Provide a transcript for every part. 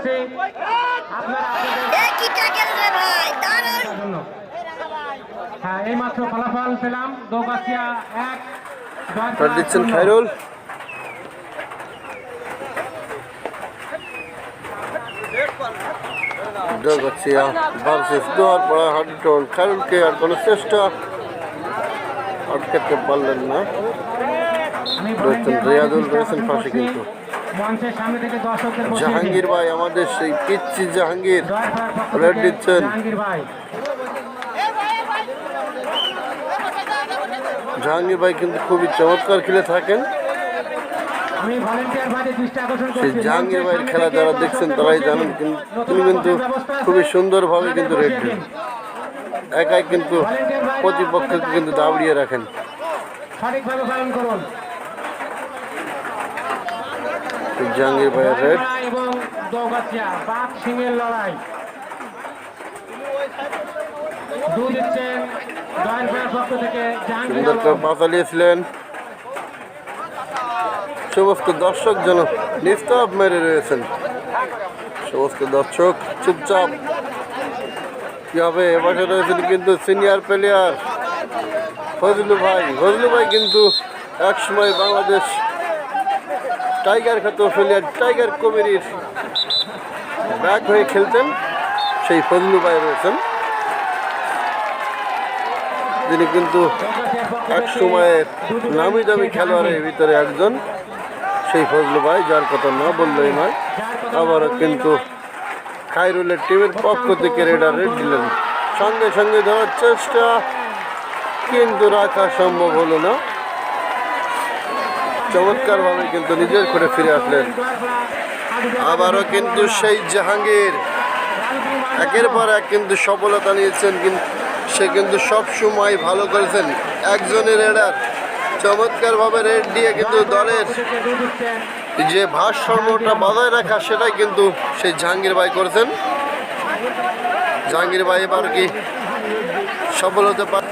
আপনারা আপনাদের কি টাকেল রে ভাই দারুণ জন্য হ্যাঁ এইমাত্র ফলাফল পেলাম দোগাছিয়া এক জয়পুরহাট তার দিচ্ছেন শূন্য। খাইরুল জগৎসিয়া ভার্সেস দুয়ার পড়া হান্টন খাইরুলকে আর কোনো চেষ্টা আটকাতে পারলেন না আমি রয়েছেন volunteer রিয়াদুল ভাইদের রয়েছেন দৃষ্টি পাশে আকর্ষণ কিন্তু জাহাঙ্গীর ভাই আমাদের সেই পিচ্ছি জাহাঙ্গীর রেড দিচ্ছেন। জাহাঙ্গীর ভাই। কিন্তু খুবই চমৎকার খেলে থাকেন। সেই জাহাঙ্গীর ভাইয়ের খেলা যারা দেখছেন তারাই জানেন। কিন্তু তিনি কিন্তু। খুবই সুন্দরভাবে কিন্তু রেড দিন। একাই কিন্তু প্রতিপক্ষকে কিন্তু দাবড়িয়ে রাখেন। সঠিকভাবে পালন করুন। জাহাঙ্গীর ভাইয়ের রেড। এবং দৌগাছিয়া বাঘ সিংহের লড়াই। সমস্ত দর্শক যেন নিস্তাব মেরে রয়েছেন। সমস্ত দর্শক চুপচাপ। কি হবে এবারে রয়েছেন কিন্তু সিনিয়র প্লেয়ার ফজলু ভাই। ফজলু ভাই কিন্তু এক সময় বাংলাদেশ টাইগার খ্যাত প্লেয়ার টাইগার কমিটির ব্যাক হয়ে খেলতেন, সেই ফজলু ভাই রয়েছেন। তিনি কিন্তু এক সময়ের নামি দামি খেলোয়াড়ের ভিতরে একজন, সেই ফজলু ভাই যার কথা না বললেই নয়। আবারও কিন্তু। খাইরুলের টিমের পক্ষ থেকে রেডার রেড দিলেন। সঙ্গে সঙ্গে ধরার চেষ্টা, কিন্তু রাখা সম্ভব হলো না। চমৎকারভাবে কিন্তু নিজের করে ফিরে আসলেন। আবারও কিন্তু সেই জাহাঙ্গীর। একের পর এক কিন্তু সফলতা নিয়েছেন কিন্তু সে কিন্তু সব সময় ভালো করেছেন। একজনের রেডার চমৎকারভাবে রেড দিয়ে কিন্তু দলের যে ভারসাম্যটা বজায় রাখা সেটাই কিন্তু সেই জাহাঙ্গীর ভাই করেছেন। জাহাঙ্গীর ভাই এবার কি সফল হতে পারে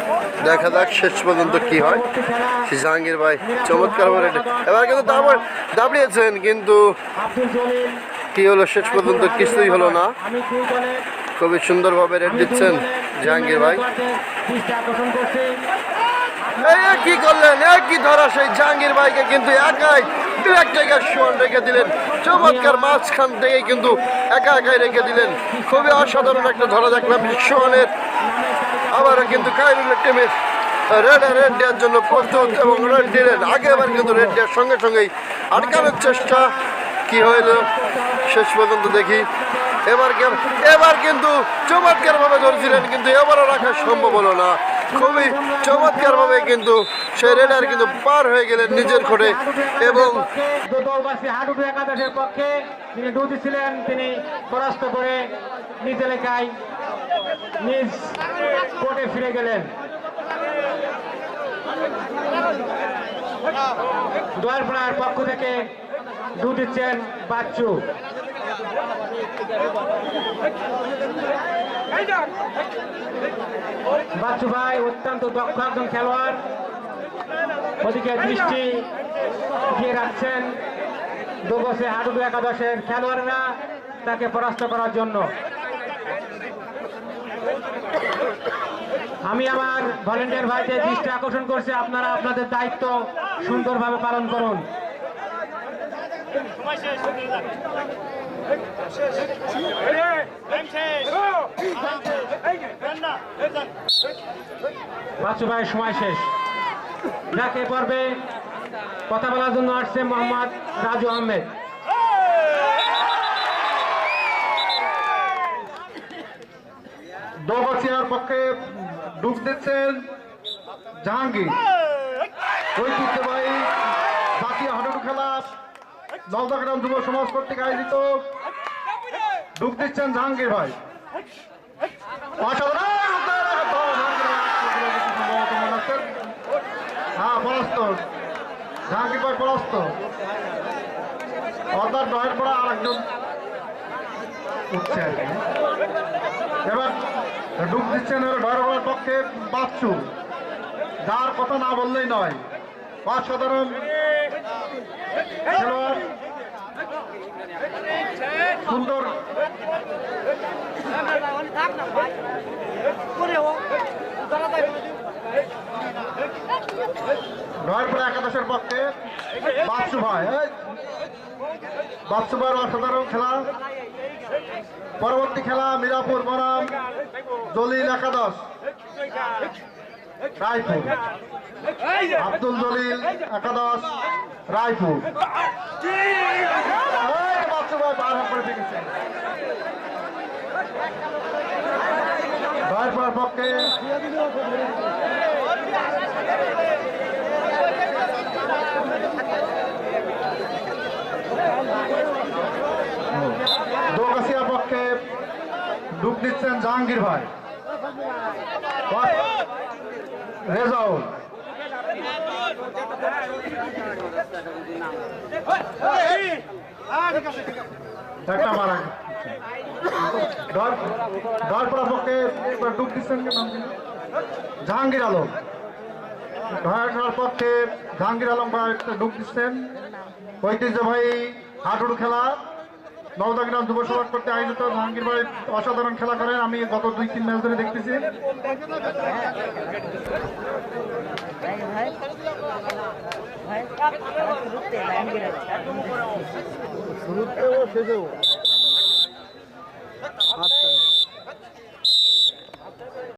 দেখা যাক শেষ পর্যন্ত কি হয়। জাহাঙ্গীর ভাই চমৎকারভাবে রেড এবার কিন্তু দাবড় দাবড়িয়েছেন, কিন্তু কি হলো শেষ পর্যন্ত কিছুই হলো না। খুবই সুন্দরভাবে রেড দিচ্ছেন জাহাঙ্গীর ভাই। কি করলেন, একই ধরা সেই জাহাঙ্গীর ভাইকে কিন্তু একাই ব্ল্যাক জায়গায় সোয়ান রেখে দিলেন। চমৎকার মাঝখান থেকে কিন্তু একা একাই রেখে দিলেন। খুবই অসাধারণ একটা ধরা দেখলাম সোয়ানের আবারও কিন্তু কাইরুলের টিমের রেড রেড দেওয়ার জন্য প্রস্তুত এবং রেড দিলেন আগে এবার কিন্তু রেড দেওয়ার সঙ্গে সঙ্গেই আটকানোর চেষ্টা। কি হইল? শেষ পর্যন্ত দেখি। এবার এবার কিন্তু চমৎকার ভাবে ধরেছিলেন, কিন্তু এবারও রাখা সম্ভব হলো না। খুবই চমৎকার ভাবে কিন্তু সেই রেডার কিন্তু পার হয়ে গেলেন নিজের কোটে এবং হাডুডু একাদশের পক্ষে তিনি ছিলেন তিনি পরাস্ত করে নিজ এলাকায় নিজ কোর্টে ফিরে গেলেন। দোয়ারপাড়ার পক্ষ থেকে ডু দিচ্ছেন বাচ্চু। বাচ্চু ভাই অত্যন্ত দক্ষ একজন খেলোয়াড়। ওদিকে দৃষ্টি দিয়ে রাখছেন দুবসে হাডুডু একাদশের খেলোয়াড়রা তাকে পরাস্ত করার জন্য। আমি আমার ভলেন্টিয়ার ভাইদের দৃষ্টি আকর্ষণ করছি, আপনারা আপনাদের দায়িত্ব সুন্দরভাবে পালন করুন। বাচ্চু সময় শেষ। যাকে পর্বে কথা বলার জন্য আসছে মোহাম্মদ রাজু আহমেদ। দোবাসিয়ার পক্ষে ডুব দিচ্ছেন জাহাঙ্গীর। ঐতিহ্যবাহী জাতীয় হাডুডু খেলা নলদাগ্রাম যুব সমাজ কর্তৃক আয়োজিত। ডুব দিচ্ছেন জাহাঙ্গীর ভাই। হ্যাঁ পরাস্ত। জাহাঙ্গীর ভাই পরাস্ত। অর্থাৎ নয়ের পরে আরেকজন উঠছে আর এবার ডুব দিচ্ছেন ডয়রবের পক্ষে বাচ্চু। যার কথা না বললেই নয়। অসাধারণ খেলোয়াড়। সুন্দর। নয়পুর একাদশের পক্ষে বাচ্চু ভাই। বাচ্চু ভাইয়ের অসাধারণ খেলা। পরবর্তী খেলা মিরাপুর বনাম দলিল একাদশ রায়পুর। আব্দুল জলিল একাদশ রায়পুর। রায়পুরের পক্ষে দোকাশিয়ার পক্ষে ডুব দিচ্ছেন জাহাঙ্গীর ভাই। রেজাউল। একটা মারা দরপড়া পক্ষে ডুব দিচ্ছেন? জাহাঙ্গীর আলম। ঢাকার পক্ষে জাহাঙ্গীর আলম ভাই একটা ডুব দিচ্ছেন। ঐতিহ্যবাহী হাডুডু খেলা। নবদাগ্রাম যুব সমাজ করতে আয়োজিত জাহাঙ্গীর ভাই অসাধারণ খেলা করেন আমি গত দুই তিন ম্যাচ ধরে দেখতেছি শুরুতেও গেলে